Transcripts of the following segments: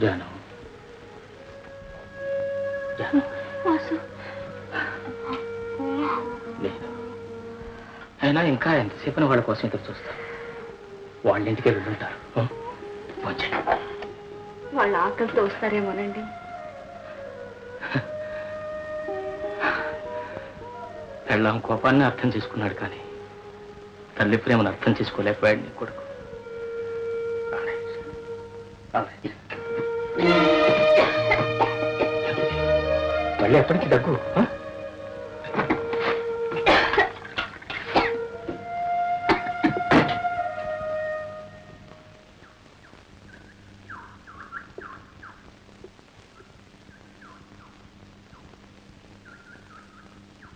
జాను లేదు అయినా ఇంకా ఎంతసేపు వాళ్ళ కోసం ఎదురు చూస్తాం వాళ్ళ ఇంటికి వెళ్ళుంటారు వచ్చాను వాళ్ళ ఆకలితో వస్తారేమోనండి. పెళ్ళాం కోపాన్ని అర్థం చేసుకున్నాడు కానీ తల్లి ప్రేమను అర్థం చేసుకోలేకపోయాడు నీ కొడుకు. మళ్ళీ ఎప్పటికీ దగ్గు?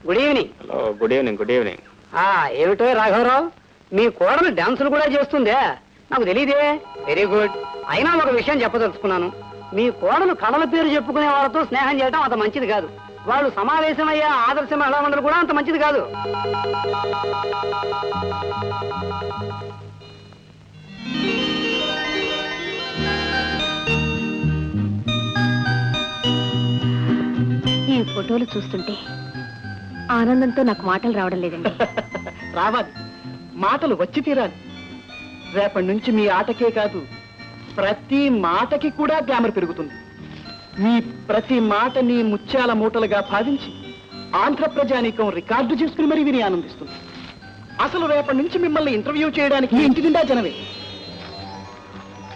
Good evening hello good evening good evening ఆ ఏమిటో రాఘవరావు? మీ కోడలు డాన్సులు కూడా చేస్తుందే. నాకు తెలియదే వెరీ గుడ్ అయినా ఒక విషయం చెప్పదలుచుకున్నాను. మీ కోడలు కళల పేరు చెప్పుకునే వాళ్ళతో స్నేహం చేయడం అంత మంచిది కాదు. వాళ్ళు సమావేశమయ్యే ఆదర్శ మహిళా మండలి కూడా అంత మంచిది కాదు. ఈ ఫోటోలు చూస్తుంటే ఆనందంతో నాకు మాటలు రావడం లేదండి. రావాలి. మాటలు వచ్చి తీరాలి. రేపటి నుంచి మీ ఆటకే కాదు ప్రతి మాటకి కూడా గ్లామర్ పెరుగుతుంది. మీ ప్రతి మాటని ముత్యాల మూటలుగా భావించి ఆంధ్ర ప్రజానీకం రికార్డు చేసుకుని మరి విని ఆనందిస్తుంది. అసలు రేపటి నుంచి మిమ్మల్ని ఇంటర్వ్యూ చేయడానికి ఇంటి నిండా జనమే.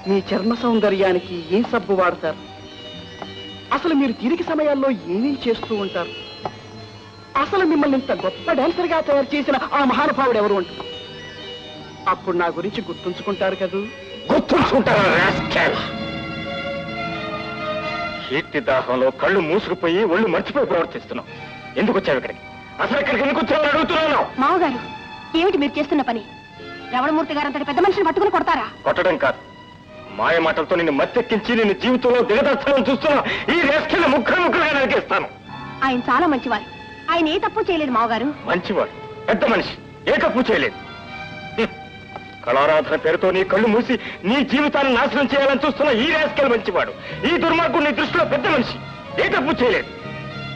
మీ చర్మ సౌందర్యానికి ఏం సబ్బు వాడతారు? అసలు మీరు తీరిక సమయాల్లో ఏమేం చేస్తూ ఉంటారు? అసలు మిమ్మల్ని ఇంత గొప్ప డాన్సర్గా తయారు చేసిన ఆ మహానుభావుడు ఎవరు అంటారు? అప్పుడు నా గురించి గుర్తుంచుకుంటారు కదూ? గుర్తుంచుకుంటారా rascal? కీర్తి దాహంలో కళ్ళు మూసుకుపోయి ఒళ్ళు మర్చిపోయి ప్రవర్తిస్తున్నావు ఎందుకు వచ్చావు ఇక్కడికి? అసలు ఇక్కడికి ఎందుకు వచ్చావు అడుగుతున్నాను. మామగారు ఏమిటి మీరు చేస్తున్న పని? రమణమూర్తి గారు అంతటి పెద్ద మనిషిని పట్టుకుని కొడతారా? కొట్టడం కాదు. మాయ మాటలతో నిన్ను మత్తెక్కించి నిన్ను జీవితంలో దిగదర్శనం చూస్తున్నా ఈ రేస్కెళ్ళ ముక్కలు ముక్కలుగా నరికేస్తాను. ఆయన చాలా మంచివారు. ఆయన ఏ తప్పు చేయలేదు మామగారు మంచివాడు. పెద్ద మనిషి. ఏ తప్పు చేయలేదు. కళారాధన పేరుతో నీ కళ్ళు మూసి నీ జీవితాన్ని నాశనం చేయాలని చూస్తున్న ఈ రాజకీయాలు మంచివాడు. ఈ దుర్మార్గుడు నీ దృష్టిలో పెద్ద మనిషి. ఏ తప్పు చేయలేదు.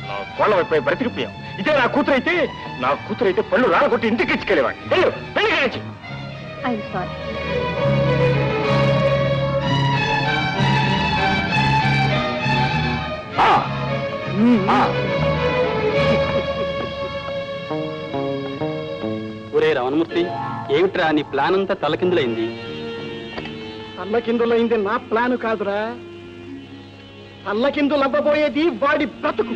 నా కోళ్ళ వైపు బ్రతికిపోయాం. ఇదే నా కూతురు అయితే నా కూతురు అయితే పళ్ళు రాలగొట్టి ఇంటికి ఇచ్చుకెళ్ళేవాడు. వెళ్ళు వెళ్ళి. I'm sorry. ఒరే రమణమూర్తి ఏమిట్రా నీ ప్లాన్ అంతా తలకిందులైంది? తల్లకిందులైంది నా ప్లాన్ కాదురా. తల్లకిందులవ్వబోయేది వాడి బ్రతుకు.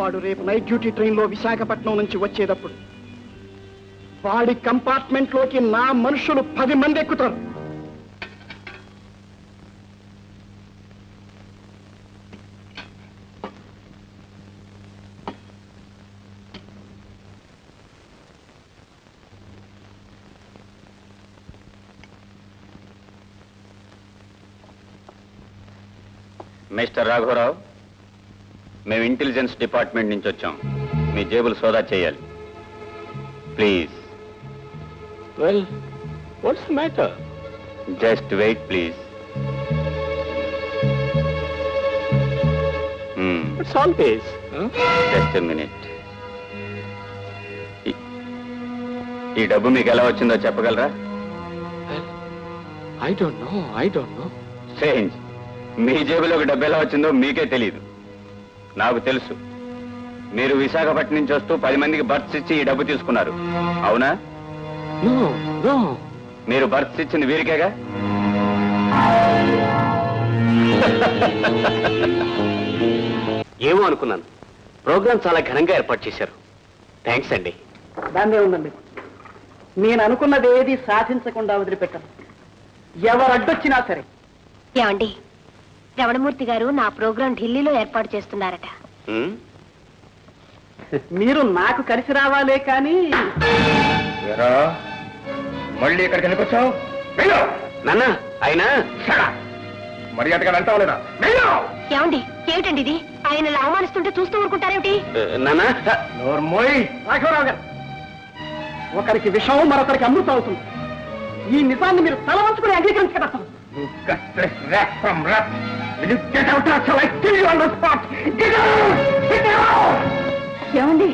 వాడు రేపు నైట్ డ్యూటీ ట్రైన్లో విశాఖపట్నం నుంచి వచ్చేటప్పుడు. వాడి కంపార్ట్మెంట్లోకి నా మనుషులు పది మంది ఎక్కుతారు. మిస్టర్ రాఘవరావు మేము ఇంటెలిజెన్స్ డిపార్ట్మెంట్ నుంచి వచ్చాం. మీ జేబులు సోదా చేయాలి. Please. Well what's matter just wait please it's always just minute ఈ డబ్బు మీకు ఎలా వచ్చిందో చెప్పగలరా? I don't know I don't know strange మీ జేబులోకి డబ్బు ఎలా వచ్చిందో మీకే తెలియదు నాకు తెలుసు. మీరు విశాఖపట్నం నుంచి వస్తూ పది మందికి బర్త్స్ ఇచ్చి ఈ డబ్బు తీసుకున్నారు. అవునా? మీరు బర్త్స్ ఇచ్చింది వీరికేగా? ఏమో అనుకున్నాను. ప్రోగ్రామ్ చాలా ఘనంగా ఏర్పాటు చేశారు. థ్యాంక్స్ అండి. దాన్నే ఉందండి. నేను అనుకున్నది ఏది సాధించకుండా వదిలిపెట్టను. ఎవరు అడ్డొచ్చినా సరే. ఏమండి? రమణమూర్తి గారు నా ప్రోగ్రాం ఢిల్లీలో ఏర్పాటు చేస్తున్నారట? మీరు నాకు కలిసి రావాలే కానీ ఎరా మళ్ళీ వెళ్ళు! నాన్న మర్యాదగా వెళ్తావు లేదా? వెళ్ళు! ఏమండి ఏమిటండి ఇది? ఆయన ఇలా అవమానిస్తుంటే చూస్తూ ఊరుకుంటారేమిటి? నాన్న నోర్మోయ్ రాఘవరావు గారు ఒకరికి విషం మరొకరికి అమృతం అవుతుంది. ఈ నిజాన్ని మీరు తల వంచుకుని rat! Will you get out or shall I kill you on the spot? Get out! Get out! ఏమండి?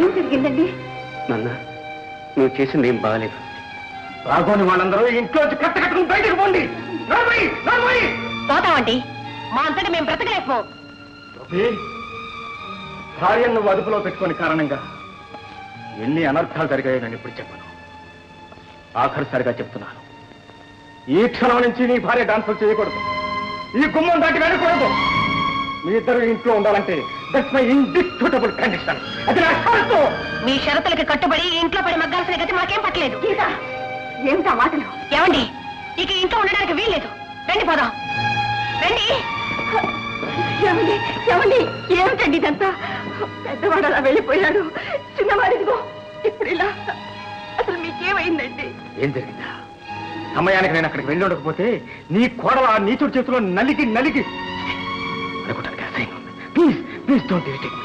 ఏం జరిగిందండి? నాన్న నువ్వు చేసింది ఏం బాగాలేదు. బాగోని వాళ్ళందరూ ఇంట్లోంచి కట్ట కట్టుకుని బయటకు పోండి. నడవయి నడవయి పోతామండి. మా అంతటి మేము బ్రతకలేకపో భార్యను నువ్వు అదుపులో పెట్టుకుని కారణంగా ఎన్ని అనర్థాలు జరిగాయో నేను ఇప్పుడు చెప్పను. ఆఖరిసారిగా చెప్తున్నాను. ఈ క్షణం నుంచి నీ భార్య డాన్సులు చేయకూడదు. ఈ గుమ్మం దాటి వెళ్ళకూడదు. మీ ఇద్దరు ఇంట్లో ఉండాలంటే దట్స్ మై ఇండిస్ప్యూటబుల్ కండిషన్ అది నా షరతు. మీ షరతులకి కట్టుబడి ఇంట్లో పడి మగ్గాల్సిన గతి మాకేం పట్టలేదు. ఏమిటా మాటలు? ఏమండి? ఇక ఇంట్లో ఉండడానికి వీల్లేదు. రండి పోదాం. రండి. ఏమండి ఏమండి ఏమిటండి ఇదంతా? పెద్దవాడు అలా వెళ్ళిపోయాడు. చిన్నవాడిదిగో ఇప్పుడు ఇలా. అసలు మీకేమైందండి? ఏం జరిగిందా? సమయానికి నేను అక్కడికి వెళ్ళి ఉండకపోతే నీ కోడల ఆ నీచుడి చేతిలో నలిగి నలిగి అనుకుంటాను ప్లీజ్ ప్లీజ్ డోంట్ ఇరిటేట్